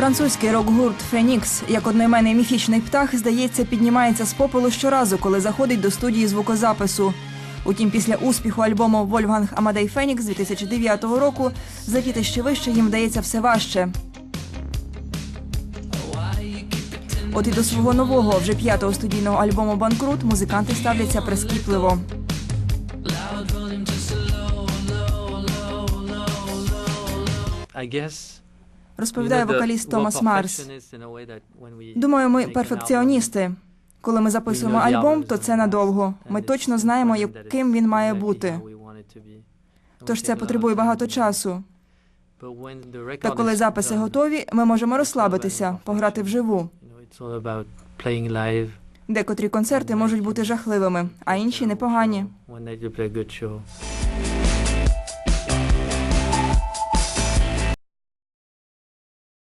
Французький рок-гурт Фенікс, як одноіменний міфічний птах, здається, піднімається з попелу щоразу, коли заходить до студії звукозапису. Утім, після успіху альбому Вольфганг Амадей Фенікс 2009 року заліти ще вище їм вдається все важче. От і до свого нового, вже п'ятого студійного альбому Банкрут музиканти ставляться прискіпливо. I guess Розповідає вокаліст Томас Марс. Думаю, ми перфекціоністи. Коли ми записуємо альбом, то це надовго. Ми точно знаємо, яким він має бути. Тож це потребує багато часу. Та коли записи готові, ми можемо розслабитися, пограти вживу. Декотрі концерти можуть бути жахливими, а інші непогані.